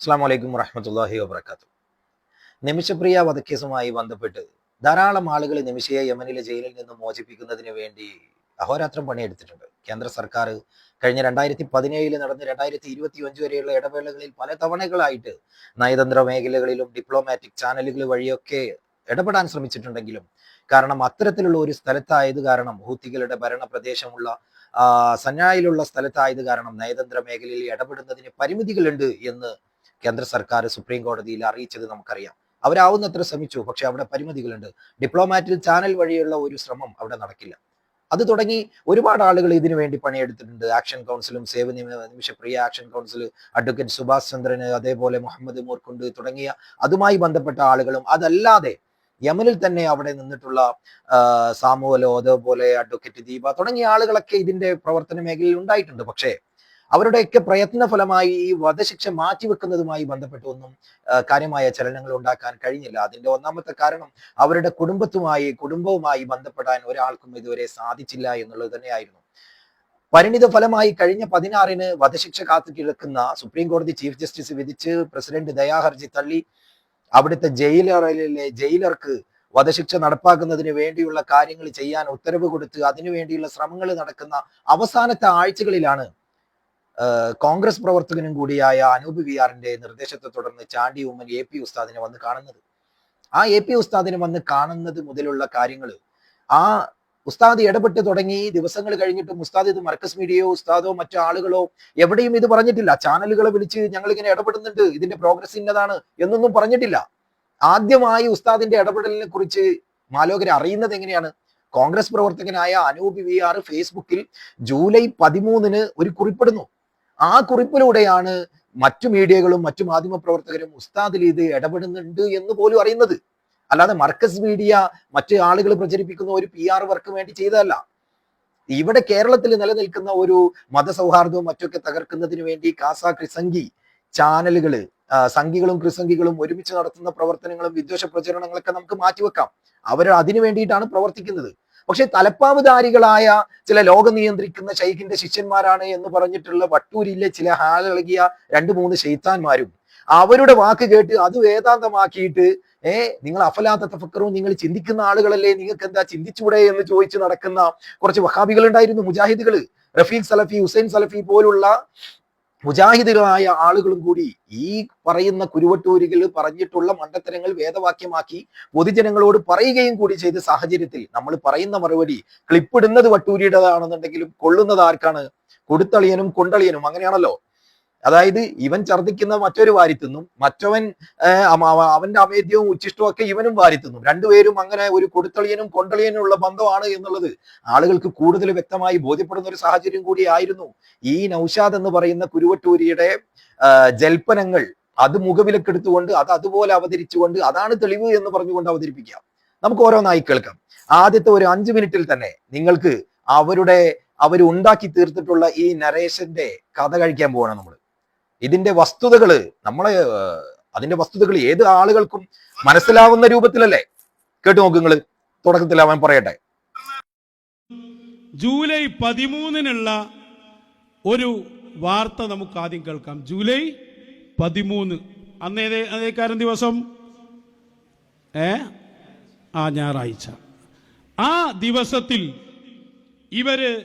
അസ്സാം വലൈക്കും വറഹമത്തല്ലാഹി വാത്തു നിമിഷപ്രിയ വധക്കേസുമായി ബന്ധപ്പെട്ട് ധാരാളം ആളുകൾ നിമിഷയെ യമനിലെ ജയിലിൽ നിന്ന് മോചിപ്പിക്കുന്നതിന് വേണ്ടി അഹോരാത്രം പണിയെടുത്തിട്ടുണ്ട്. കേന്ദ്ര സർക്കാർ കഴിഞ്ഞ രണ്ടായിരത്തി പതിനേഴിൽ നടന്ന് രണ്ടായിരത്തി ഇരുപത്തി അഞ്ച് വരെയുള്ള ഇടവേളകളിൽ പല തവണകളായിട്ട് നയതന്ത്ര മേഖലകളിലും ഡിപ്ലോമാറ്റിക് ചാനലുകൾ വഴിയൊക്കെ ഇടപെടാൻ ശ്രമിച്ചിട്ടുണ്ടെങ്കിലും കാരണം അത്തരത്തിലുള്ള ഒരു സ്ഥലത്തായത് കാരണം ഹൂത്തികളുടെ ഭരണ പ്രദേശമുള്ള സന്നായിലുള്ള സ്ഥലത്തായത് കാരണം നയതന്ത്ര മേഖലയിൽ ഇടപെടുന്നതിന് പരിമിതികളുണ്ട് എന്ന് കേന്ദ്ര സർക്കാർ സുപ്രീം കോടതിയിൽ അറിയിച്ചത് നമുക്കറിയാം. അവരാവുന്നത്ര ശ്രമിച്ചു. പക്ഷെ അവിടെ പരിമിതികളുണ്ട്. ഡിപ്ലോമാറ്റിക് ചാനൽ വഴിയുള്ള ഒരു ശ്രമം അവിടെ നടക്കില്ല. അത് തുടങ്ങി ഒരുപാട് ആളുകൾ ഇതിനു വേണ്ടി പണിയെടുത്തിട്ടുണ്ട്. ആക്ഷൻ കൗൺസിലും save Nima- Nimishapriya action council advocate Subhash ചന്ദ്രന് അതേപോലെ മുഹമ്മദ് മൂർക്കുണ്ട് തുടങ്ങിയ അതുമായി ബന്ധപ്പെട്ട ആളുകളും അതല്ലാതെ യമനിൽ തന്നെ അവിടെ നിന്നിട്ടുള്ള സാമുവലോ അതേപോലെ അഡ്വക്കേറ്റ് ദീപ തുടങ്ങിയ ആളുകളൊക്കെ ഇതിന്റെ പ്രവർത്തന മേഖലയിൽ ഉണ്ടായിട്ടുണ്ട്. പക്ഷേ അവരുടെയൊക്കെ പ്രയത്ന ഫലമായി ഈ വധശിക്ഷ മാറ്റിവെക്കുന്നതുമായി ബന്ധപ്പെട്ട് ഒന്നും കാര്യമായ ചലനങ്ങൾ ഉണ്ടാക്കാൻ കഴിഞ്ഞില്ല. അതിന്റെ ഒന്നാമത്തെ കാരണം അവരുടെ കുടുംബത്തുമായി കുടുംബവുമായി ബന്ധപ്പെടാൻ ഒരാൾക്കും ഇതുവരെ സാധിച്ചില്ല എന്നുള്ളത് തന്നെയായിരുന്നു. പരിണിത ഫലമായി കഴിഞ്ഞ പതിനാറിന് വധശിക്ഷ കാത്തു കിടക്കുന്ന സുപ്രീം കോടതി ചീഫ് ജസ്റ്റിസ് വിധിച്ച് പ്രസിഡന്റ് ദയാഹർജി തള്ളി. അവിടുത്തെ ജയിലറിലെ ജയിലർക്ക് വധശിക്ഷ നടപ്പാക്കുന്നതിന് വേണ്ടിയുള്ള കാര്യങ്ങൾ ചെയ്യാൻ ഉത്തരവ് കൊടുത്ത് അതിനു വേണ്ടിയുള്ള ശ്രമങ്ങൾ നടക്കുന്ന അവസാനത്തെ ആഴ്ചകളിലാണ് കോൺഗ്രസ് പ്രവർത്തകനും കൂടിയായ അനൂപ് വി ആറിന്റെ നിർദ്ദേശത്തെ തുടർന്ന് ചാണ്ടി ഉമ്മൻ എ പി ഉസ്താദിനെ വന്ന് കാണുന്നത്. ആ എ പി ഉസ്താദിനെ വന്ന് കാണുന്നത് മുതലുള്ള കാര്യങ്ങൾ ആ ഉസ്താദ് ഇടപെട്ട് തുടങ്ങി ദിവസങ്ങൾ കഴിഞ്ഞിട്ടും ഉസ്താദ് ഇത് മർക്കസ് മീഡിയയോ ഉസ്താദോ മറ്റു ആളുകളോ എവിടെയും ഇത് പറഞ്ഞിട്ടില്ല. ചാനലുകളെ വിളിച്ച് ഞങ്ങൾ ഇങ്ങനെ ഇടപെടുന്നുണ്ട് ഇതിന്റെ പ്രോഗ്രസ് ഇന്നതാണ് എന്നൊന്നും പറഞ്ഞിട്ടില്ല. ആദ്യമായി ഉസ്താദിന്റെ ഇടപെടലിനെ കുറിച്ച് മാലോകരെ അറിയുന്നത് എങ്ങനെയാണ്? കോൺഗ്രസ് പ്രവർത്തകനായ അനൂപ് വി ആർ ഫേസ്ബുക്കിൽ ജൂലൈ പതിമൂന്നിന് ഒരു കുറിപ്പിടുന്നു ആ കുറിപ്പിലൂടെയാണ് മറ്റു മീഡിയകളും മറ്റു മാധ്യമ പ്രവർത്തകരും ഉസ്താദിൽ ഇത് ഇടപെടുന്നുണ്ട് എന്ന് പോലും അറിയുന്നത്. അല്ലാതെ മർക്കസ് മീഡിയ മറ്റു ആളുകൾ പ്രചരിപ്പിക്കുന്ന ഒരു പി ആർ വർക്ക് വേണ്ടി ചെയ്തതല്ല. ഇവിടെ കേരളത്തിൽ നിലനിൽക്കുന്ന ഒരു മതസൗഹാർദ്ദവും മറ്റൊക്കെ തകർക്കുന്നതിന് വേണ്ടി കാസ ക്രിസംഗി ചാനലുകൾ സംഘികളും ക്രിസംഗികളും ഒരുമിച്ച് നടത്തുന്ന പ്രവർത്തനങ്ങളും വിദ്വേഷ പ്രചരണങ്ങളൊക്കെ നമുക്ക് മാറ്റിവെക്കാം. അവർ അതിനു വേണ്ടിയിട്ടാണ് പ്രവർത്തിക്കുന്നത്. പക്ഷെ തലപ്പാവുധാരികളായ ചില ലോകം നിയന്ത്രിക്കുന്ന ഷെയ്ഖിന്റെ ശിഷ്യന്മാരാണ് എന്ന് പറഞ്ഞിട്ടുള്ള വട്ടൂരിലെ ചില ഹാലിളകിയ രണ്ട് മൂന്ന് ഷെയ്ത്താന്മാരും അവരുടെ വാക്ക് കേട്ട് അത് വേദാന്തമാക്കിയിട്ട് ഏ നിങ്ങൾ അഫലാത്ത തഫക്കറും നിങ്ങൾ ചിന്തിക്കുന്ന ആളുകളല്ലേ നിങ്ങൾക്ക് എന്താ ചിന്തിച്ചൂടെ? എന്ന് ചോദിച്ചു നടക്കുന്ന കുറച്ച് വഹാബികൾ ഉണ്ടായിരുന്നു മുജാഹിദുകൾ റഫീഖ് സലഫി ഹുസൈൻ സലഫി പോലുള്ള മുജാഹിദുകളായ ആളുകളും കൂടി ഈ പറയുന്ന കുരുവട്ടൂരികൾ പറഞ്ഞിട്ടുള്ള മണ്ടത്തരങ്ങൾ വേദവാക്യമാക്കി പൊതുജനങ്ങളോട് പറയുകയും കൂടി ചെയ്ത സാഹചര്യത്തിൽ നമ്മൾ പറയുന്ന മറുപടി ക്ലിപ്പിടുന്നത് വട്ടൂരിയുടേതാണെന്നുണ്ടെങ്കിലും കൊള്ളുന്നത് ആർക്കാണ്? കൊടുത്തളിയനും കൊണ്ടളിയനും അങ്ങനെയാണല്ലോ. അതായത് ഇവൻ ഛർദ്ദിക്കുന്ന മറ്റൊരു വാരിത്തിന്നും മറ്റവൻ അവന്റെ അമേദ്യവും ഉച്ചിഷ്ടവും ഒക്കെ ഇവനും വാരിത്തുന്നു രണ്ടുപേരും അങ്ങനെ ഒരു കൊടുത്തളിയനും കൊണ്ടളിയനും ഉള്ള ബന്ധമാണ് എന്നുള്ളത് ആളുകൾക്ക് കൂടുതൽ വ്യക്തമായി ബോധ്യപ്പെടുന്ന ഒരു സാഹചര്യം കൂടിയായിരുന്നു ഈ നൌഷാദ് എന്ന് പറയുന്ന കുരുവട്ടൂരിയുടെ ജൽപ്പനങ്ങൾ അത് മുഖവിലക്കെടുത്തുകൊണ്ട് അത് അതുപോലെ അവതരിച്ചുകൊണ്ട് അതാണ് തെളിവ് എന്ന് പറഞ്ഞുകൊണ്ട് അവതരിപ്പിക്കാം നമുക്ക് ഓരോന്നായി കേൾക്കാം. ആദ്യത്തെ ഒരു അഞ്ചു മിനിറ്റിൽ തന്നെ നിങ്ങൾക്ക് അവരുടെ അവർ ഉണ്ടാക്കി തീർത്തിട്ടുള്ള ഈ നരേഷന്റെ കഥ കഴിക്കാൻ പോവാണ് നമ്മൾ. ഇതിന്റെ വസ്തുതകൾ നമ്മളെ അതിന്റെ വസ്തുതകൾ ഏത് ആളുകൾക്കും മനസ്സിലാവുന്ന രൂപത്തിലല്ലേ? കേട്ടു നോക്ക് നിങ്ങൾ. തുടക്കത്തിൽ അവൻ പറയട്ടെ. ജൂലൈ പതിമൂന്നിനുള്ള ഒരു വാർത്ത നമുക്ക് ആദ്യം കേൾക്കാം. ജൂലൈ പതിമൂന്ന്. അന്ന് അതേക്കാരൻ ദിവസം? ഏ? ആ ഞായറാഴ്ച. ആ ദിവസത്തിൽ ഇവർ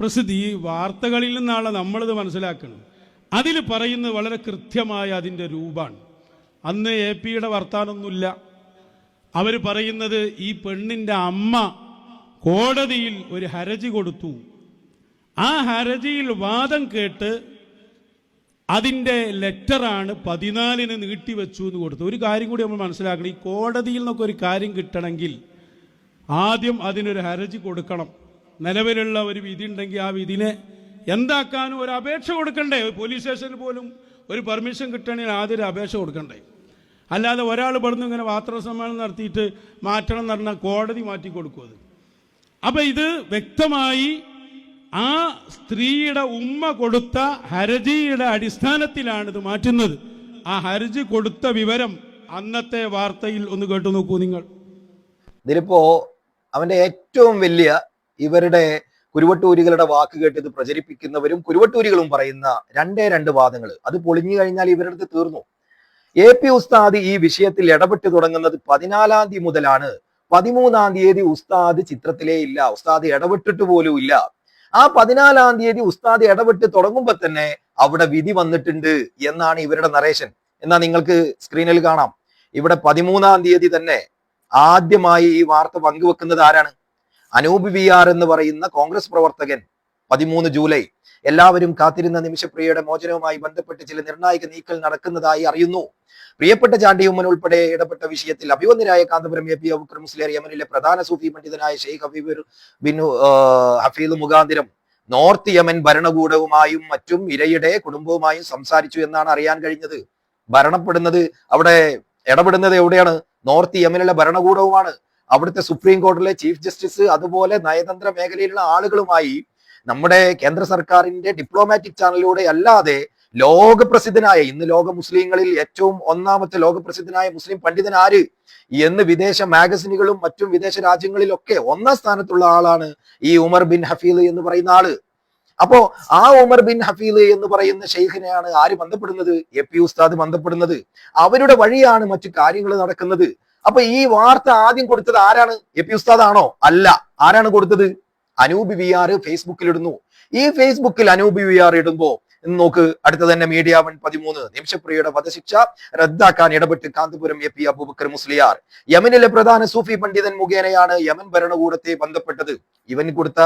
പ്രസിദ്ധി ഈ വാർത്തകളിൽ നിന്നാണ് നമ്മളിത് മനസ്സിലാക്കുന്നത് അതിൽ പറയുന്നത് വളരെ കൃത്യമായ അതിന്റെ രൂപമാണ്. അന്ന് എ പിയുടെ വർത്താനൊന്നുമില്ല. അവർ പറയുന്നത് ഈ പെണ്ണിന്റെ അമ്മ കോടതിയിൽ ഒരു ഹരജി കൊടുത്തു. ആ ഹരജിയിൽ വാദം കേട്ട് അതിന്റെ ലെറ്ററാണ് പതിനാലിന് നീട്ടിവെച്ചു എന്ന് കൊടുത്തു. ഒരു കാര്യം കൂടി നമ്മൾ മനസ്സിലാക്കണം. ഈ കോടതിയിൽ നിന്നൊക്കെ ഒരു കാര്യം കിട്ടണമെങ്കിൽ ആദ്യം അതിനൊരു ഹരജി കൊടുക്കണം. നിലവിലുള്ള ഒരു വിധി ഉണ്ടെങ്കിൽ ആ വിധിനെ എന്താക്കാനും ഒരു അപേക്ഷ കൊടുക്കണ്ടേ? പോലീസ് സ്റ്റേഷനിൽ പോലും ഒരു പെർമിഷൻ കിട്ടണമെങ്കിൽ ആദ്യം ഒരു അപേക്ഷ കൊടുക്കണ്ടേ? അല്ലാതെ ഒരാൾ പെടുന്നു ഇങ്ങനെ വാർത്താ സമ്മേളനം നടത്തിയിട്ട് മാറ്റണം എന്ന് പറഞ്ഞാൽ കോടതി മാറ്റി കൊടുക്കും അത്. അപ്പം ഇത് വ്യക്തമായി ആ സ്ത്രീയുടെ ഉമ്മ കൊടുത്ത ഹർജിയുടെ അടിസ്ഥാനത്തിലാണ് ഇത് മാറ്റുന്നത്. ആ ഹർജി കൊടുത്ത വിവരം അന്നത്തെ വാർത്തയിൽ ഒന്ന് കേട്ടു നോക്കൂ നിങ്ങൾ. ഇതിലിപ്പോ അവന്റെ ഏറ്റവും വലിയ ഇവരുടെ കുരുവട്ടൂരികളുടെ വാക്ക് കേട്ട് ഇത് പ്രചരിപ്പിക്കുന്നവരും കുരുവട്ടൂരികളും പറയുന്ന രണ്ടേ രണ്ട് വാദങ്ങൾ അത് പൊളിഞ്ഞു കഴിഞ്ഞാൽ ഇവരുടെ അടുത്ത് തീർന്നു. എ പി ഉസ്താദ് ഈ വിഷയത്തിൽ ഇടപെട്ട് തുടങ്ങുന്നത് പതിനാലാം തീയതി മുതലാണ്. പതിമൂന്നാം തീയതി ഉസ്താദ് ചിത്രത്തിലേ ഇല്ല. ഉസ്താദ് ഇടപെട്ടിട്ട് പോലും ഇല്ല. ആ പതിനാലാം തീയതി ഉസ്താദ് ഇടപെട്ട് തുടങ്ങുമ്പോ തന്നെ അവിടെ വിധി വന്നിട്ടുണ്ട് എന്നാണ് ഇവരുടെ നറേഷൻ എന്നാ നിങ്ങൾക്ക് സ്ക്രീനിൽ കാണാം. ഇവിടെ പതിമൂന്നാം തീയതി തന്നെ ആദ്യമായി ഈ വാർത്ത പങ്കുവെക്കുന്നത് ആരാണ്? അനൂപ് വി ആർ എന്ന് പറയുന്ന കോൺഗ്രസ് പ്രവർത്തകൻ പതിമൂന്ന് ജൂലൈ. എല്ലാവരും കാത്തിരുന്ന നിമിഷപ്രിയയുടെ മോചനവുമായി ബന്ധപ്പെട്ട് ചില നിർണായക നീക്കൽ നടക്കുന്നതായി അറിയുന്നു. പ്രിയപ്പെട്ട ചാണ്ടിയുമ്മൻ ഉൾപ്പെടെ ഇടപെട്ട വിഷയത്തിൽ അഭിവന്ദരായ കാന്തപുരം എ പി അബുക്കർ മുസ്ലിയർ യമനിലെ പ്രധാന സൂഫി പണ്ഡിതനായ ഷെയ്ഖ് ഹബീബ് ബിനു ഹഫീദ് മുഖാന്തിരം നോർത്ത് യമൻ ഭരണകൂടവുമായും മറ്റും ഇരയുടെ കുടുംബവുമായും സംസാരിച്ചു എന്നാണ് അറിയാൻ കഴിഞ്ഞത്. ഭരണപ്പെടുന്നത് അവിടെ ഇടപെടുന്നത് എവിടെയാണ്? നോർത്ത് യമനിലെ ഭരണകൂടവുമാണ്. അവിടുത്തെ സുപ്രീം കോടതിയിലെ ചീഫ് ജസ്റ്റിസ് അതുപോലെ നയതന്ത്ര മേഖലയിലുള്ള ആളുകളുമായി നമ്മുടെ കേന്ദ്ര സർക്കാരിന്റെ ഡിപ്ലോമാറ്റിക് ചാനലിലൂടെ അല്ലാതെ ലോകപ്രസിദ്ധനായ ഇന്ന് ലോക മുസ്ലിങ്ങളിൽ ഏറ്റവും ഒന്നാമത്തെ ലോകപ്രസിദ്ധനായ മുസ്ലിം പണ്ഡിതൻ ആര്? എന്ന് വിദേശ മാഗസിനുകളും മറ്റും വിദേശ രാജ്യങ്ങളിലൊക്കെ ഒന്നാം സ്ഥാനത്തുള്ള ആളാണ് ഈ ഉമർ ബിൻ ഹഫീദ് എന്ന് പറയുന്ന ആൾ. അപ്പോ ആ ഉമർ ബിൻ ഹഫീദ് എന്ന് പറയുന്ന ഷെയ്ഖിനെയാണ് ആര് ബന്ധപ്പെടുന്നത്? എ പി ഉസ്താദ് ബന്ധപ്പെടുന്നത്. അവരുടെ വഴിയാണ് മറ്റു കാര്യങ്ങൾ നടക്കുന്നത്. അപ്പൊ ഈ വാർത്ത ആദ്യം കൊടുത്തത് ആരാണ്? എ പി ഉസ്താദാണോ? അല്ല. ആരാണ് കൊടുത്തത്? അനൂപ് വി ആർ ഫേസ്ബുക്കിൽ ഇടുന്നു ഈ ഫേസ്ബുക്കിൽ അനൂപ് വി ആർ ഇടുമ്പോ നോക്ക് അടുത്ത തന്നെ മീഡിയ വൺ പതിമൂന്ന്. നിമിഷപ്രിയയുടെ വധശിക്ഷ റദ്ദാക്കാൻ ഇടപെട്ട് കാന്തപുരം എ പി അബൂബക്കർ മുസ്ലിയാർ. യമനിലെ പ്രധാന സൂഫി പണ്ഡിതൻ മുഖേനയാണ് യമൻ ഭരണകൂടത്തെ ബന്ധപ്പെട്ടത്. ഇവൻ കൊടുത്ത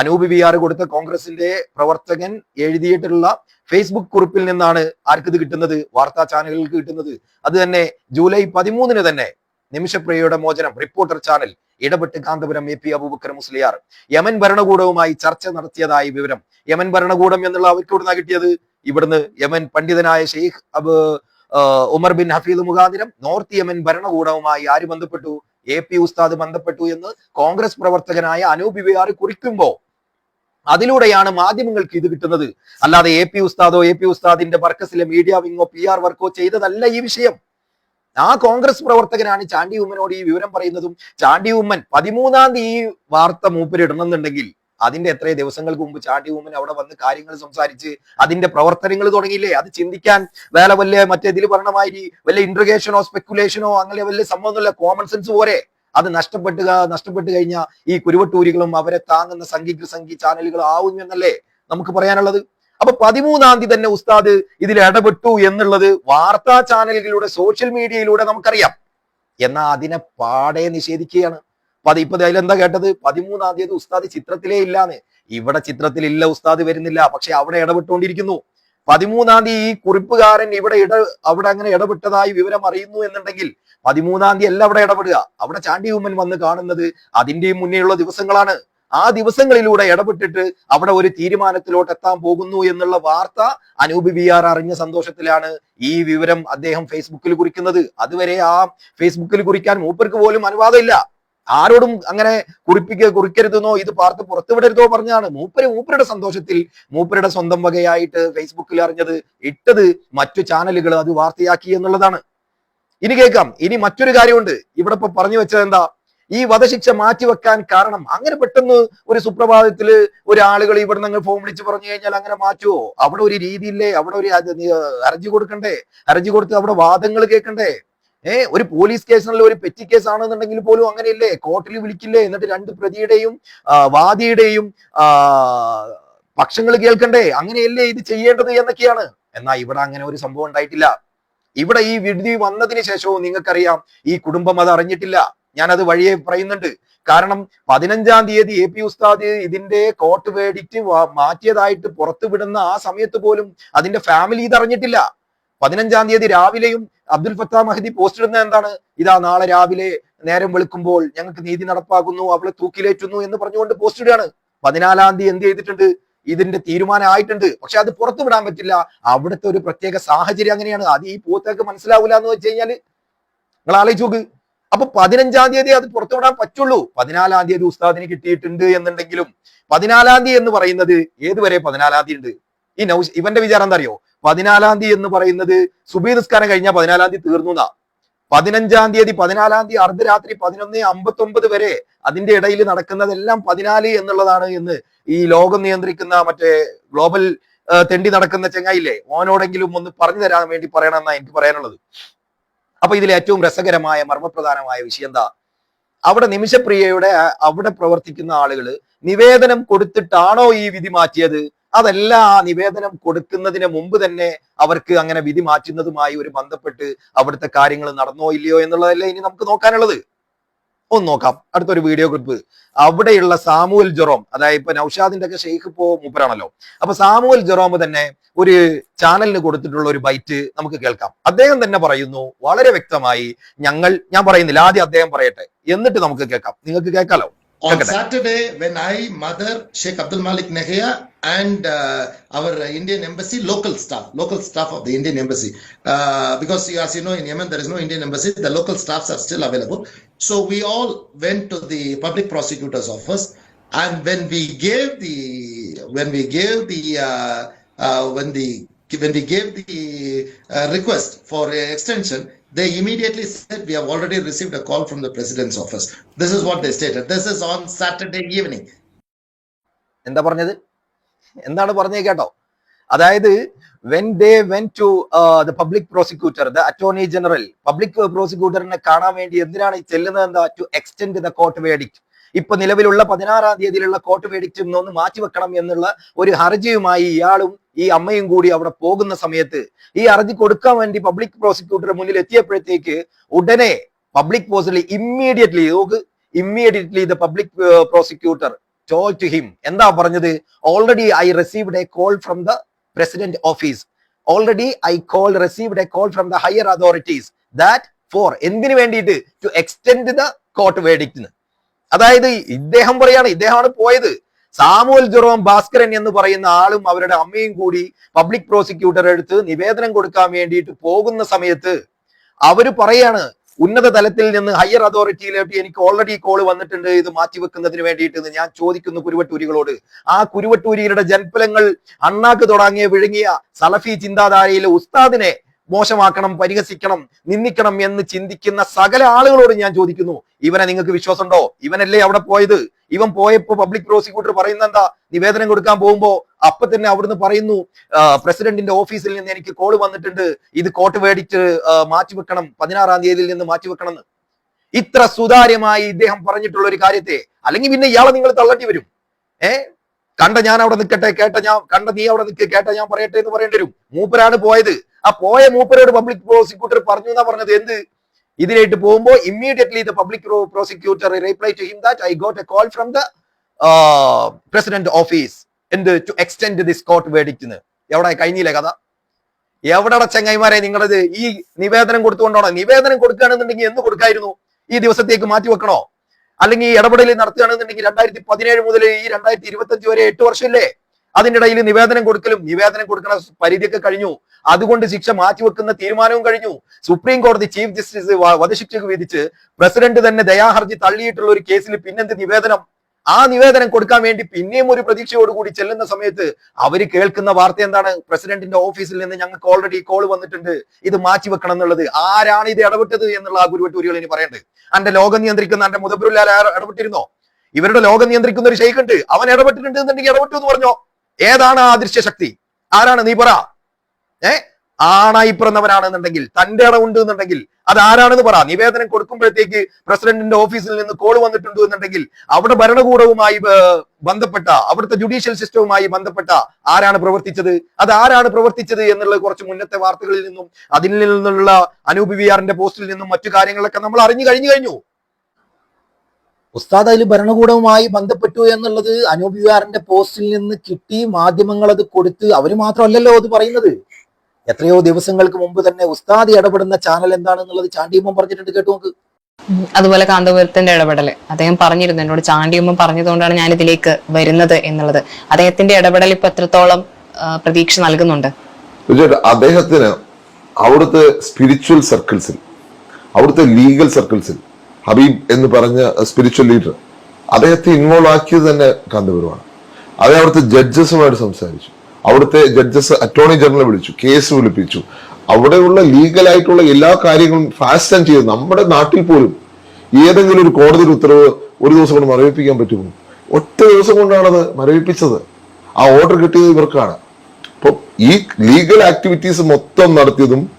അനൂപ് വി ആർ കൊടുത്ത കോൺഗ്രസിന്റെ പ്രവർത്തകൻ എഴുതിയിട്ടുള്ള ഫേസ്ബുക്ക് കുറിപ്പിൽ നിന്നാണ് ആർക്കിത് കിട്ടുന്നത്? വാർത്താ ചാനലുകൾക്ക് കിട്ടുന്നത്. അത് തന്നെ ജൂലൈ പതിമൂന്നിന് തന്നെ നിമിഷപ്രിയയുടെ മോചനം റിപ്പോർട്ടർ ചാനൽ ഇടപെട്ട് Kanthapuram A P Abubakar Musliyar. Yemen ഭരണകൂടവുമായി ചർച്ച നടത്തിയതായി വിവരം. യമൻ ഭരണകൂടം എന്നുള്ള അവർക്ക് ഇവിടുന്ന് കിട്ടിയത്? ഇവിടുന്ന് യമൻ പണ്ഡിതനായ Sheikh Habib Umar bin Hafiz മുഖാതിരം north Yemen ഭരണകൂടവുമായി ആര് ബന്ധപ്പെട്ടു? എ പി ഉസ്താദ് ബന്ധപ്പെട്ടു എന്ന് കോൺഗ്രസ് പ്രവർത്തകനായ അനൂപ് വിഹാർ കുറിക്കുമ്പോ അതിലൂടെയാണ് മാധ്യമങ്ങൾക്ക് ഇത് കിട്ടുന്നത്. അല്ലാതെ എ പി ഉസ്താദോ എ പി ഉസ്താദിന്റെ വർക്കസിലെ മീഡിയ വിങ്ങോ പി ആർ വർക്കോ ചെയ്തതല്ല ഈ വിഷയം. ആ കോൺഗ്രസ് പ്രവർത്തകനാണ് ചാണ്ടി ഉമ്മനോട് ഈ വിവരം പറയുന്നതും ചാണ്ടി ഉമ്മൻ പതിമൂന്നാം തീയതി ഈ വാർത്ത മൂപ്പരിടണമെന്നുണ്ടെങ്കിൽ അതിന്റെ എത്രയോ ദിവസങ്ങൾക്ക് മുമ്പ് ചാണ്ടി ഉമ്മൻ അവിടെ വന്ന് കാര്യങ്ങൾ സംസാരിച്ച് അതിന്റെ പ്രവർത്തനങ്ങൾ തുടങ്ങിയില്ലേ? അത് ചിന്തിക്കാൻ വേറെ വല്ല മറ്റേതിൽ പറഞ്ഞമാതിരി വല്ല ഇന്റർഗേഷനോ സ്പെക്കുലേഷനോ അങ്ങനെ വല്ല സംഭവമൊന്നുമില്ല. കോമൺ സെൻസ് പോരെ. അത് നഷ്ടപ്പെട്ടു നഷ്ടപ്പെട്ടു കഴിഞ്ഞാൽ ഈ കുരുവട്ടൂരികളും അവരെ താങ്ങുന്ന സംഘിക സംഘി ചാനലുകൾ എന്നല്ലേ നമുക്ക് പറയാനുള്ളത്? അപ്പൊ പതിമൂന്നാം തീയതി തന്നെ ഉസ്താദ് ഇതിൽ ഇടപെട്ടു എന്നുള്ളത് വാർത്താ ചാനലുകളിലൂടെ സോഷ്യൽ മീഡിയയിലൂടെ നമുക്കറിയാം. എന്നാൽ അതിനെ പാടെ നിഷേധിക്കുകയാണ്. അത് ഇപ്പൊ അതിലെന്താ കേട്ടത്? പതിമൂന്നാം തീയതി ഉസ്താദ് ചിത്രത്തിലേ ഇല്ലാന്ന്. ഇവിടെ ചിത്രത്തിൽ ഇല്ല ഉസ്താദ് വരുന്നില്ല. പക്ഷെ അവിടെ ഇടപെട്ടുകൊണ്ടിരിക്കുന്നു. പതിമൂന്നാം തീയതി ഈ കുറിപ്പുകാരൻ ഇവിടെ ഇട അവിടെ അങ്ങനെ ഇടപെട്ടതായി വിവരം അറിയുന്നു എന്നുണ്ടെങ്കിൽ പതിമൂന്നാം തീയതി അല്ല അവിടെ ഇടപെടുക. അവിടെ ചാണ്ടി ഉമ്മൻ വന്ന് കാണുന്നത് അതിന്റെയും മുന്നേയുള്ള ദിവസങ്ങളാണ്. ആ ദിവസങ്ങളിലൂടെ ഇടപെട്ടിട്ട് അവിടെ ഒരു തീരുമാനത്തിലോട്ട് എത്താൻ പോകുന്നു എന്നുള്ള വാർത്ത അനൂപ് വി ആർ അറിഞ്ഞ സന്തോഷത്തിലാണ് ഈ വിവരം അദ്ദേഹം ഫേസ്ബുക്കിൽ കുറിക്കുന്നത്. അതുവരെ ആ ഫേസ്ബുക്കിൽ കുറിക്കാൻ മൂപ്പർക്ക് പോലും അനുവാദമില്ല. ആരോടും അങ്ങനെ കുറിപ്പിക്ക കുറിക്കരുതെന്നോ ഇത് പാർത്ത് പുറത്തുവിടരുതോ പറഞ്ഞാണ് മൂപ്പര് മൂപ്പരുടെ സന്തോഷത്തിൽ മൂപ്പരുടെ സ്വന്തം വകയായിട്ട് ഫേസ്ബുക്കിൽ അറിഞ്ഞത് ഇട്ടത് മറ്റു ചാനലുകൾ അത് വാർത്തയാക്കി എന്നുള്ളതാണ്. ഇനി കേൾക്കാം. ഇനി മറ്റൊരു കാര്യമുണ്ട്. ഇവിടെ ഇപ്പൊ പറഞ്ഞു വെച്ചത് എന്താ? ഈ വധശിക്ഷ മാറ്റിവെക്കാൻ കാരണം അങ്ങനെ പെട്ടെന്ന് ഒരു സുപ്രഭാതത്തിൽ ഒരാളുകൾ ഇവിടെ നിങ്ങൾ ഫോം വിളിച്ച് പറഞ്ഞു കഴിഞ്ഞാൽ അങ്ങനെ മാറ്റുമോ അവിടെ ഒരു രീതിയില്ലേ? അവിടെ ഒരു ഹർജി കൊടുക്കണ്ടേ? ഹർജി കൊടുത്ത് അവിടെ വാദങ്ങൾ കേൾക്കണ്ടേ? ഏഹ് ഒരു പോലീസ് കേസിനുള്ള ഒരു പെറ്റി കേസ് ആണെന്നുണ്ടെങ്കിൽ പോലും അങ്ങനെയല്ലേ? കോർട്ടിൽ വിളിക്കില്ലേ? എന്നിട്ട് രണ്ട് പ്രതിയുടെയും വാദിയുടെയും പക്ഷങ്ങൾ കേൾക്കണ്ടേ? അങ്ങനെയല്ലേ ഇത് ചെയ്യേണ്ടത് എന്നൊക്കെയാണ്. എന്നാ ഇവിടെ അങ്ങനെ ഒരു സംഭവം ഉണ്ടായിട്ടില്ല. ഇവിടെ ഈ വിധി വന്നതിന് ശേഷവും നിങ്ങൾക്കറിയാം ഈ കുടുംബം അത് അറിഞ്ഞിട്ടില്ല. ഞാനത് വഴിയെ പറയുന്നുണ്ട്. കാരണം പതിനഞ്ചാം തീയതി എ പി ഉസ്താദ് ഇതിന്റെ കോർട്ട് വേഡിക്റ്റ് മാറ്റിയതായിട്ട് പുറത്തു വിടുന്ന ആ സമയത്ത് പോലും അതിന്റെ ഫാമിലി ഇത് അറിഞ്ഞിട്ടില്ല. പതിനഞ്ചാം തീയതി രാവിലെയും അബ്ദുൽ ഫത്താ മഹദി പോസ്റ്റ് ഇടുന്ന എന്താണ്? ഇതാ നാളെ രാവിലെ നേരം വിളിക്കുമ്പോൾ ഞങ്ങൾക്ക് നീതി നടപ്പാക്കുന്നു അവളെ തൂക്കിലേറ്റുന്നു എന്ന് പറഞ്ഞുകൊണ്ട് പോസ്റ്റ് ഇടുകയാണ്. പതിനാലാം തീയതി എന്ത് ചെയ്തിട്ടുണ്ട്? ഇതിന്റെ തീരുമാനമായിട്ടുണ്ട് പക്ഷെ അത് പുറത്തു വിടാൻ പറ്റില്ല. അവിടുത്തെ ഒരു പ്രത്യേക സാഹചര്യം അങ്ങനെയാണ്. അത് ഈ പൂത്തേക്ക് മനസ്സിലാവില്ല എന്ന് വെച്ച് കഴിഞ്ഞാൽ. നിങ്ങൾ ആലോചിച്ച് നോക്ക്. അപ്പൊ പതിനഞ്ചാം തീയതി അത് പുറത്തുവിടാൻ പറ്റുള്ളൂ. പതിനാലാം തീയതി ഉസ്താദിന് കിട്ടിയിട്ടുണ്ട് എന്നുണ്ടെങ്കിലും പതിനാലാം തീയതി എന്ന് പറയുന്നത് ഏതുവരെ പതിനാലാം തീയതി ഉണ്ട്? ഈ നൗസ് ഇവന്റെ വിചാരം എന്താ അറിയോ? പതിനാലാം തീയതി എന്ന് പറയുന്നത് സുബീ നിസ്കാരം കഴിഞ്ഞാൽ പതിനാലാം തീയതി തീർന്നു എന്നാ. പതിനഞ്ചാം തീയതി പതിനാലാം തീയതി അർദ്ധരാത്രി പതിനൊന്ന് അമ്പത്തി ഒമ്പത് വരെ അതിന്റെ ഇടയിൽ നടക്കുന്നതെല്ലാം പതിനാല് എന്നുള്ളതാണ് എന്ന് ഈ ലോകം നിയന്ത്രിക്കുന്ന മറ്റേ ഗ്ലോബൽ തെണ്ടി നടക്കുന്ന ചെങ്ങായില്ലേ ഓനോടെങ്കിലും ഒന്ന് പറഞ്ഞു തരാൻ വേണ്ടി പറയണമെന്നാണ് എനിക്ക് പറയാനുള്ളത്. അപ്പൊ ഇതിൽ ഏറ്റവും രസകരമായ മർമ്മപ്രധാനമായ വിഷയം എന്താ? അവിടെ നിമിഷപ്രിയയുടെ അവിടെ പ്രവർത്തിക്കുന്ന ആളുകൾ നിവേദനം കൊടുത്തിട്ടാണോ ഈ വിധി മാറ്റിയത്? അതല്ല ആ നിവേദനം കൊടുക്കുന്നതിന് മുമ്പ് തന്നെ അവർക്ക് അങ്ങനെ വിധി മാറ്റുന്നതുമായി ഒരു ബന്ധപ്പെട്ട് അവിടുത്തെ കാര്യങ്ങൾ നടന്നോ ഇല്ലയോ എന്നുള്ളതല്ലേ ഇനി നമുക്ക് നോക്കാനുള്ളത്? ഒന്ന് നോക്കാം. അടുത്തൊരു വീഡിയോ ക്ലിപ്പ് അവിടെയുള്ള സാമുവൽ ജെറോം അതായത് ഇപ്പൊ നൌഷാദിന്റെ ഒക്കെ ഷെയ്ഖ് ഇപ്പോ മൂപ്പരാണല്ലോ. അപ്പൊ സാമുവൽ ജെറോം തന്നെ ഒരു ചാനലിന് കൊടുത്തിട്ടുള്ള ഒരു ബൈറ്റ് നമുക്ക് കേൾക്കാം അദ്ദേഹം തന്നെ പറയുന്നു വളരെ വ്യക്തമായി ഞങ്ങൾ ഞാൻ പറയുന്നില്ല ആദ്യം അദ്ദേഹം പറയട്ടെ എന്നിട്ട് നമുക്ക് കേൾക്കാം നിങ്ങൾക്ക് കേൾക്കാലോ On. Saturday, when I, Mother, Sheikh Abdul Malik Nehia, and uh, our uh, Indian embassy, local staff, local staff of the Indian embassy, uh, because as you know, in Yemen there is no Indian embassy, the local staffs are still available. So we all went to the public prosecutor's office, and when we gave the when we gave the uh, uh, when the when we gave the uh, request for extension, they immediately said we have already received a call from the president's office. This is what they stated. This is on Saturday evening. എന്താ പറഞ്ഞത് എന്താണ് പറഞ്ഞത് കേട്ടോ അതായത് when they when to the public prosecutor the attorney general public പ്രോസിക്യൂട്ടറിനെ കാണാൻ വേണ്ടി എന്തിനാണ് ഈ ചെല്ലുന്നത് എന്താ to extend the court verdict ഇപ്പൊ നിലവിലുള്ള പതിനാറാം തീയതിയിലുള്ള കോർട്ട് വേഡിക്റ്റ് ഒന്ന് മാറ്റിവെക്കണം എന്നുള്ള ഒരു ഹർജിയുമായി ഇയാളും ഈ അമ്മയും കൂടി അവിടെ പോകുന്ന സമയത്ത് ഈ ഹർജി കൊടുക്കാൻ വേണ്ടി പബ്ലിക് പ്രോസിക്യൂട്ടർ മുന്നിൽ എത്തിയപ്പോഴത്തേക്ക് ഉടനെ പബ്ലിക് പോസ്റ്റിൽ ഇമ്മീഡിയറ്റ്ലി നോക്ക് immediately the public prosecutor told to him എന്താ പറഞ്ഞത്? Already I received a call from the president office already I call received a call from the higher authorities that for എന്തിനു വേണ്ടിയിട്ട്? To extend the court വേഡിക്റ്റിന് അതായത് ഇദ്ദേഹം പറയാണ് ഇദ്ദേഹമാണ് പോയത്. സാമുവൽ ജെറോം ഭാസ്കരൻ എന്ന് പറയുന്ന ആളും അവരുടെ അമ്മയും കൂടി പബ്ലിക് പ്രോസിക്യൂട്ടർ എടുത്ത് നിവേദനം കൊടുക്കാൻ വേണ്ടിയിട്ട് പോകുന്ന സമയത്ത് അവർ പറയാണ് ഉന്നത തലത്തിൽ നിന്ന് ഹയർ അതോറിറ്റിയിലോട്ട് എനിക്ക് ഓൾറെഡി കോൾ വന്നിട്ടുണ്ട് ഇത് മാറ്റിവെക്കുന്നതിന് വേണ്ടിയിട്ട് ഞാൻ ചോദിക്കുന്നു കുരുവട്ടൂരികളോട്. ആ കുരുവട്ടൂരികളുടെ ജൻഫലങ്ങൾ അണ്ണാക്ക് തുടങ്ങിയ വിഴുങ്ങിയ സലഫി ചിന്താധാരയിലെ ഉസ്താദിനെ മോശമാക്കണം പരിഹസിക്കണം നിന്ദിക്കണം എന്ന് ചിന്തിക്കുന്ന സകല ആളുകളോട് ഞാൻ ചോദിക്കുന്നു. ഇവനെ നിങ്ങൾക്ക് വിശ്വാസമുണ്ടോ? ഇവനല്ലേ അവിടെ പോയത്? ഇവൻ പോയപ്പോ പബ്ലിക് പ്രോസിക്യൂട്ടർ പറയുന്ന എന്താ നിവേദനം കൊടുക്കാൻ പോകുമ്പോ അപ്പൊ തന്നെ അവിടുന്ന് പറയുന്നു പ്രസിഡന്റിന്റെ ഓഫീസിൽ നിന്ന് എനിക്ക് കോൾ വന്നിട്ടുണ്ട്. ഇത് കോർട്ട് മേടിച്ച് മാറ്റിവെക്കണം പതിനാറാം തീയതിയിൽ നിന്ന് മാറ്റിവെക്കണം എന്ന്. ഇത്ര സുതാര്യമായി ഇദ്ദേഹം പറഞ്ഞിട്ടുള്ള ഒരു കാര്യത്തെ അല്ലെങ്കിൽ പിന്നെ ഇയാളെ നിങ്ങൾ തള്ളട്ടി വരും. ഏ? കണ്ട ഞാൻ അവിടെ നിൽക്കട്ടെ കേട്ട ഞാൻ കണ്ട നീ അവിടെ നിൽക്ക് കേട്ട ഞാൻ പറയട്ടെ എന്ന് പറയേണ്ടി വരും. മൂപ്പരാണ് പോയത്. ആ പോയ മൂപ്പരോട് പബ്ലിക് പ്രോസിക്യൂട്ടർ പറഞ്ഞു എന്നാ പറഞ്ഞത്? എന്ത്? ഇതിനായിട്ട് പോകുമ്പോൾ immediately the public prosecutor reply to him that I got a call from the president office എന്ത്? ടു എക്സ്റ്റെൻഡ് ദിസ് കോർട്ട് വേടിക്കുന്നത് എവിടെ? കഴിഞ്ഞില്ലേ കഥ? എവിടെ ചെങ്ങൈമാരെ നിങ്ങളത്? ഈ നിവേദനം കൊടുത്തുകൊണ്ടാണോ? നിവേദനം കൊടുക്കുകയാണെന്നുണ്ടെങ്കിൽ എന്ന് കൊടുക്കായിരുന്നു. ഈ ദിവസത്തേക്ക് മാറ്റി വെക്കണോ? അല്ലെങ്കിൽ ഈ ഇടപെടൽ നടത്തുകയാണെന്നുണ്ടെങ്കിൽ രണ്ടായിരത്തി പതിനേഴ് മുതൽ ഈ രണ്ടായിരത്തി ഇരുപത്തി അഞ്ച് വരെ എട്ട് വർഷമില്ലേ? അതിനിടയിൽ നിവേദനം കൊടുക്കലും നിവേദനം കൊടുക്കുന്ന പരിധിയൊക്കെ കഴിഞ്ഞു. അതുകൊണ്ട് ശിക്ഷ മാറ്റിവെക്കുന്ന തീരുമാനവും കഴിഞ്ഞു. സുപ്രീം കോടതി ചീഫ് ജസ്റ്റിസ് വധശിക്ഷക്ക് വധശിക്ഷ വിധിച്ച് പ്രസിഡന്റ് തന്നെ ദയാഹർജി തള്ളിയിട്ടുള്ള ഒരു കേസിൽ പിന്നെന്ത് നിവേദനം? ആ നിവേദനം കൊടുക്കാൻ വേണ്ടി പിന്നെയും ഒരു പ്രതീക്ഷയോടുകൂടി ചെല്ലുന്ന സമയത്ത് അവർ കേൾക്കുന്ന വാർത്ത എന്താണ്? പ്രസിഡന്റിന്റെ ഓഫീസിൽ നിന്ന് ഞങ്ങൾക്ക് ഓൾറെഡി കോൾ വന്നിട്ടുണ്ട്. ഇത് മാറ്റിവെക്കണം എന്നുള്ളത്. ആരാണ് ഇത് ഇടപെട്ടത് എന്നുള്ള ആ ഗുരുവട്ടൂരികൾ ഇനി പറയണ്ട്. അന്റെ ലോകം നിയന്ത്രിക്കുന്ന അന്റെ മുതബുരുലാൽ ഇടപെട്ടിരുന്നോ? ഇവരുടെ ലോകം നിയന്ത്രിക്കുന്ന ഒരു ഷെയ്ഖ് ഉണ്ട് അവൻ ഇടപെട്ടിട്ടുണ്ട് എന്നുണ്ടെങ്കിൽ ഇടപെട്ടു എന്ന് പറഞ്ഞോ? ഏതാണ് ആ അദൃശ്യ ശക്തി ആരാണ്? നീ പറ. ഏ? ആണായി പിറന്നവനാണെന്നുണ്ടെങ്കിൽ തന്റെ അടവുണ്ട് എന്നുണ്ടെങ്കിൽ അത് ആരാണെന്ന് പറ. നിവേദനം കൊടുക്കുമ്പോഴത്തേക്ക് പ്രസിഡന്റിന്റെ ഓഫീസിൽ നിന്ന് കോൾ വന്നിട്ടുണ്ട് എന്നുണ്ടെങ്കിൽ അവിടെ ഭരണകൂടവുമായി ബന്ധപ്പെട്ട അവിടുത്തെ ജുഡീഷ്യൽ സിസ്റ്റവുമായി ബന്ധപ്പെട്ട ആരാണ് പ്രവർത്തിച്ചത്? അത് ആരാണ് പ്രവർത്തിച്ചത് എന്നുള്ള കുറച്ച് മുന്നത്തെ വാർത്തകളിൽ നിന്നും അതിൽ നിന്നുള്ള അനൂപ് വി ആറിന്റെ പോസ്റ്റിൽ നിന്നും മറ്റു കാര്യങ്ങളൊക്കെ നമ്മൾ അറിഞ്ഞു കഴിഞ്ഞു കഴിഞ്ഞു. ഉസ്താദ് അതിൽ ഭരണകൂടവുമായി ബന്ധപ്പെട്ടു എന്നുള്ളത് അനൂപ് വി ആറിന്റെ പോസ്റ്റിൽ നിന്ന് കിട്ടി മാധ്യമങ്ങൾ അത് കൊടുത്ത് അവർ മാത്രമല്ലല്ലോ അത് പറയുന്നത്. എത്രയോ ദിവസങ്ങൾക്ക് മുമ്പ് തന്നെ ഉസ്താദി ഇടപെടുന്ന ചാനൽ എന്താണെന്നുള്ളത് ചാണ്ടിയമ്മൻ പറഞ്ഞിട്ടുണ്ട് കേട്ടു നോക്ക്. അതുപോലെ കാന്തപുരത്തിന്റെ ഇടപെടൽ അദ്ദേഹം പറഞ്ഞിരുന്നു എന്നോട് ചാണ്ടിയമ്മ പറഞ്ഞതുകൊണ്ടാണ് ഞാൻ ഇതിലേക്ക് വരുന്നത് എന്നുള്ളത്. അദ്ദേഹത്തിന്റെ ഇടപെടൽ ഇപ്പൊ എത്രത്തോളം പ്രതീക്ഷ നൽകുന്നുണ്ട്? അദ്ദേഹത്തിന് അവിടുത്തെ സ്പിരിച്വൽ സർക്കിൾസിൽ അവിടുത്തെ ലീഗൽ സർക്കിൾസിൽ ഹബീബ് എന്ന് പറഞ്ഞ സ്പിരിച്വൽ ലീഡർ അദ്ദേഹത്തെ ഇൻവോൾവ് ആക്കിയത് തന്നെ കാന്തപുരമാണ്. അദ്ദേഹം അവിടുത്തെ ജഡ്ജസുമായിട്ട് സംസാരിച്ചു. അവിടുത്തെ ജഡ്ജസ് അറ്റോർണി ജനറൽ വിളിച്ചു കേസ് വിളിപ്പിച്ചു. അവിടെയുള്ള ലീഗലായിട്ടുള്ള എല്ലാ കാര്യങ്ങളും ഫാസ്റ്റ് ആൻഡ് ചെയ്ത് നമ്മുടെ നാട്ടിൽ പോലും ഏതെങ്കിലും ഒരു കോടതി ഉത്തരവ് ഒരു ദിവസം കൊണ്ട് മരവിപ്പിക്കാൻ പറ്റുമോ? ഒറ്റ ദിവസം കൊണ്ടാണത് മരവിപ്പിച്ചത്. ആ ഓർഡർ കിട്ടിയത് ഇവർക്കാണ്. അപ്പോൾ ഈ ലീഗൽ ആക്ടിവിറ്റീസ് മൊത്തം നടത്തിയതും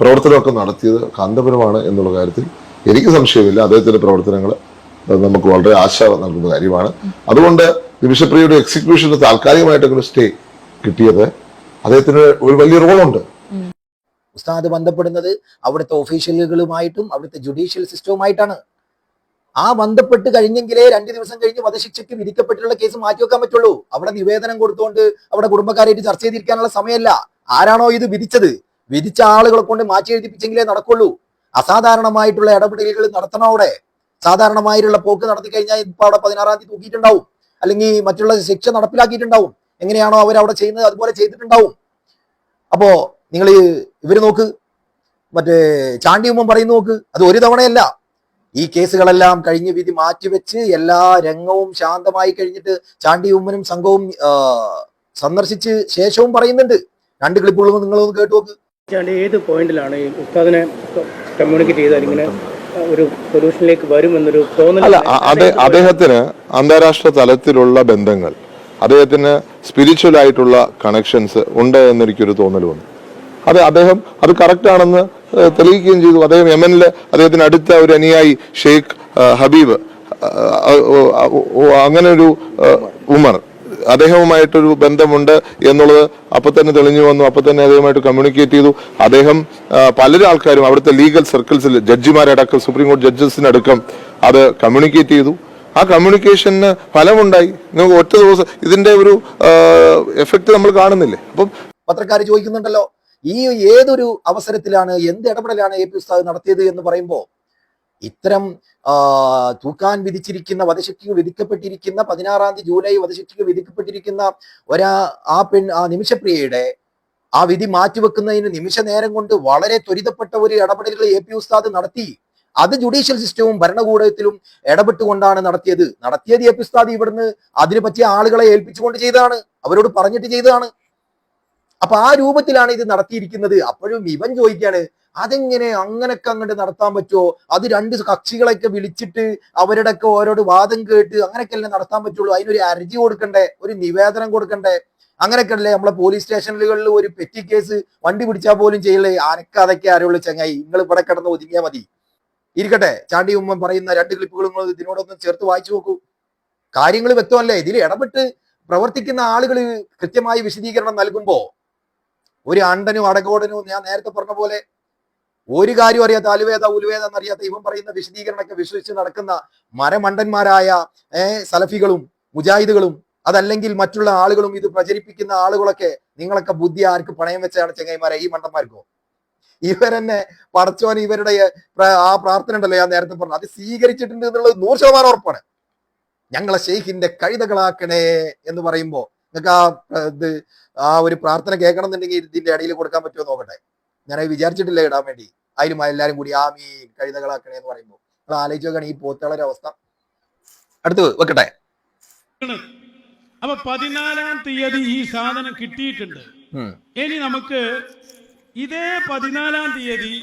പ്രവർത്തനമൊക്കെ നടത്തിയത് കാന്തപുരമാണ് എന്നുള്ള കാര്യത്തിൽ എനിക്ക് സംശയമില്ല. അദ്ദേഹത്തിന്റെ പ്രവർത്തനങ്ങൾ നമുക്ക് വളരെ ആശ നൽകുന്ന കാര്യമാണ്. അതുകൊണ്ട് നിമിഷപ്രിയയുടെ എക്സിക്യൂഷന് താൽക്കാലികമായിട്ടൊക്കെ സ്റ്റേ കിട്ടിയത്. അദ്ദേഹത്തിന് ഒരു വലിയ റോളുണ്ട്. ഉസ്താദ് ബന്ധപ്പെടുന്നത് അവിടുത്തെ ഒഫീഷ്യലുകളുമായിട്ടും അവിടുത്തെ ജുഡീഷ്യൽ സിസ്റ്റവുമായിട്ടാണ് ആ ബന്ധപ്പെട്ട് കഴിഞ്ഞെങ്കിലേ രണ്ട് ദിവസം കഴിഞ്ഞ് വധശിക്ഷയ്ക്ക് വിധിക്കപ്പെട്ടിട്ടുള്ള കേസ് മാറ്റി വെക്കാൻ പറ്റുള്ളൂ. അവിടെ നിവേദനം കൊടുത്തുകൊണ്ട് അവിടെ കുടുംബക്കാരായിട്ട് ചർച്ച ചെയ്തിരിക്കാനുള്ള സമയമല്ല. ആരാണോ ഇത് വിധിച്ചത്? വിധിച്ച ആളുകളെ കൊണ്ട് മാറ്റി എഴുതിപ്പിച്ചെങ്കിലേ നടക്കുള്ളൂ. അസാധാരണമായിട്ടുള്ള ഇടപെടലുകൾ നടത്തണം അവിടെ. സാധാരണമായിട്ടുള്ള പോക്ക് നടത്തി കഴിഞ്ഞാൽ ഇപ്പൊ അവിടെ പതിനാറാം തീയതി തൂക്കിയിട്ടുണ്ടാവും. അല്ലെങ്കിൽ മറ്റുള്ള ശിക്ഷ നടപ്പിലാക്കിയിട്ടുണ്ടാവും. എങ്ങനെയാണോ അവർ അവിടെ ചെയ്യുന്നത്? അതുപോലെ ചെയ്തിട്ടുണ്ടാവും. അപ്പോ നിങ്ങൾ ഇവർ നോക്ക്. മറ്റേ ചാണ്ടിയുമ്പം പറയുന്നു നോക്ക്. അത് ഒരു തവണയല്ല. ഈ കേസുകളെല്ലാം കഴിഞ്ഞ വിധി മാറ്റിവെച്ച് എല്ലാ രംഗവും ശാന്തമായി കഴിഞ്ഞിട്ട് ചാണ്ടിയുമ്മനും സംഘവും ആ, സന്ദർശിച്ച് ശേഷവും പറയുന്നുണ്ട്. രണ്ട് ക്ലിപ്പുകളും നിങ്ങളൊന്ന് കേട്ടു നോക്ക്. ചാണ്ടി ഏത് പോയിന്റിലാണ് ഈ ഉസ്താദിനെ കമ്മ്യൂണിക്കേറ്റ് ചെയ്താൽ ഇങ്ങനെ ഒരു സൊല്യൂഷനിലേക്ക് വരുമെന്നൊരു തോന്നൽ അല്ല അതെ അദ്ദേഹത്തിന് അന്താരാഷ്ട്ര തലത്തിലുള്ള ബന്ധങ്ങൾ. അദ്ദേഹത്തിന് സ്പിരിച്വൽ ആയിട്ടുള്ള കണക്ഷൻസ് ഉണ്ട് എന്നെനിക്കൊരു തോന്നൽ വന്നു. അത് അദ്ദേഹം അത് കറക്റ്റ് ആണെന്ന് തെളിയിക്കുകയും ചെയ്തു. അദ്ദേഹം യമനിൽ അദ്ദേഹത്തിന് അടുത്ത ഒരു അനുയായി ഷെയ്ഖ് ഹബീബ് അങ്ങനെ ഒരു ഉമർ. അദ്ദേഹവുമായിട്ടൊരു ബന്ധമുണ്ട് എന്നുള്ളത് അപ്പൊ തന്നെ തെളിഞ്ഞു വന്നു. അപ്പൊ തന്നെ അദ്ദേഹമായിട്ട് കമ്മ്യൂണിക്കേറ്റ് ചെയ്തു. അദ്ദേഹം പല ആൾക്കാരും അവിടുത്തെ ലീഗൽ സർക്കിൾസിൽ ജഡ്ജിമാരടക്കം സുപ്രീം കോടതി ജഡ്ജസിനടക്കം അത് കമ്മ്യൂണിക്കേറ്റ് ചെയ്തു. ആ കമ്മ്യൂണിക്കേഷന് ഫലമുണ്ടായി. നമുക്ക് ഒറ്റ ദിവസം ഇതിന്റെ ഒരു എഫക്ട് നമ്മൾ കാണുന്നില്ലേ? അപ്പം പത്രക്കാർ ചോദിക്കുന്നുണ്ടല്ലോ ഈ ഏതൊരു അവസരത്തിലാണ് എന്ത് ഇടപെടലാണ് എ പി ഉസ്താദ് നടത്തിയത് എന്ന് പറയുമ്പോൾ ഇത്തരം തൂക്കാൻ വിധിച്ചിരിക്കുന്ന വധശിക്ഷയ്ക്ക് വിധിക്കപ്പെട്ടിരിക്കുന്ന പതിനാറാം തീയതി ജൂലൈ വധശിക്ഷയ്ക്ക് വിധിക്കപ്പെട്ടിരിക്കുന്ന ഒരാ ആ പെൺ ആ നിമിഷപ്രിയയുടെ ആ വിധി മാറ്റിവെക്കുന്നതിന് നിമിഷ നേരം കൊണ്ട് വളരെ ത്വരിതപ്പെട്ട ഒരു ഇടപെടലുകൾ എ പി ഉസ്താദ് നടത്തി. അത് ജുഡീഷ്യൽ സിസ്റ്റവും ഭരണകൂടത്തിലും ഇടപെട്ടുകൊണ്ടാണ് നടത്തിയത്. നടത്തിയത് എപ്പിസ്താദി ഇവിടുന്ന് അതിന് പറ്റിയ ആളുകളെ ഏൽപ്പിച്ചുകൊണ്ട് ചെയ്തതാണ്. അവരോട് പറഞ്ഞിട്ട് ചെയ്തതാണ്. അപ്പൊ ആ രൂപത്തിലാണ് ഇത് നടത്തിയിരിക്കുന്നത്. അപ്പോഴും ഇവൻ ചോദിക്കാണ് അതെങ്ങനെ അങ്ങനൊക്കെ അങ്ങോട്ട് നടത്താൻ പറ്റുമോ അത് രണ്ട് കക്ഷികളൊക്കെ വിളിച്ചിട്ട് അവരുടെയൊക്കെ ഓരോട് വാദം കേട്ട് അങ്ങനെയൊക്കെ അല്ലേ നടത്താൻ പറ്റുള്ളൂ? അതിനൊരു അർജി കൊടുക്കണ്ടേ? ഒരു നിവേദനം കൊടുക്കണ്ടേ? അങ്ങനെയൊക്കെ അല്ലേ നമ്മളെ പോലീസ് സ്റ്റേഷനുകളിൽ ഒരു പെറ്റി കേസ് വണ്ടി പിടിച്ചാൽ പോലും ചെയ്യല്ലേ അനക്ക് അതൊക്കെ ആരുള്ളൂ ചങ്ങായി. നിങ്ങൾ ഇവിടെ കിടന്ന് ഒതുങ്ങിയാൽ മതി. ഇരിക്കട്ടെ. ചാണ്ടി ഉമ്മൻ പറയുന്ന രണ്ട് ക്ലിപ്പുകളും നിങ്ങൾ ഇതിനോടൊന്നും ചേർത്ത് വായിച്ചു നോക്കൂ. കാര്യങ്ങൾ വ്യക്തമല്ലേ? ഇതിൽ ഇടപെട്ട് പ്രവർത്തിക്കുന്ന ആളുകൾ കൃത്യമായി വിശദീകരണം നൽകുമ്പോ ഒരു അണ്ടനും അടകോടനും ഞാൻ നേരത്തെ പറഞ്ഞ പോലെ ഒരു കാര്യം അറിയാത്ത അലുവേദ ഉലുവേദ എന്നറിയാത്ത ഇവൻ പറയുന്ന വിശദീകരണമൊക്കെ വിശ്വസിച്ച് നടക്കുന്ന മരമണ്ടന്മാരായ സലഫികളും മുജാഹിദുകളും അതല്ലെങ്കിൽ മറ്റുള്ള ആളുകളും ഇത് പ്രചരിപ്പിക്കുന്ന ആളുകളൊക്കെ നിങ്ങളൊക്കെ ബുദ്ധി ആർക്ക് പണയം വെച്ചാണ് ചെങ്ങൈമാരെ ഈ മണ്ടന്മാർക്കോ? ഇവരെന്നെ പടച്ചോൻ ഇവരുടെ ആ പ്രാർത്ഥന ഉണ്ടല്ലോ ഞാൻ നേരത്തെ പറഞ്ഞു. അത് സ്വീകരിച്ചിട്ടുണ്ട് എന്നുള്ളത് നൂറ് ശതമാനം ഉറപ്പാണ്. ഞങ്ങളെ ഷെയ്ഖിന്റെ കഴുതകളാക്കണേ എന്ന് പറയുമ്പോൾ നിങ്ങൾക്ക് ആ ഇത് ആ ഒരു പ്രാർത്ഥന കേൾക്കണം എന്നുണ്ടെങ്കിൽ ഇതിന്റെ ഇടയിൽ കൊടുക്കാൻ പറ്റുമോ നോക്കട്ടെ. ഞാൻ വിചാരിച്ചിട്ടില്ല ഇടാൻ വേണ്ടി. അതിലും എല്ലാരും കൂടി ആ മീൻ കഴുതകളാക്കണേ എന്ന് പറയുമ്പോൾ നിങ്ങൾ ആലോചിച്ച് നോക്കുകയാണ് ഈ പോത്തുകളുടെ അവസ്ഥ. അടുത്ത് വെക്കട്ടെ. അപ്പൊ പതിനാലാം തീയതി ഈ സാധനം കിട്ടിയിട്ടുണ്ട്. ഇനി നമുക്ക് ഇതേ പതിനാലാം തീയതി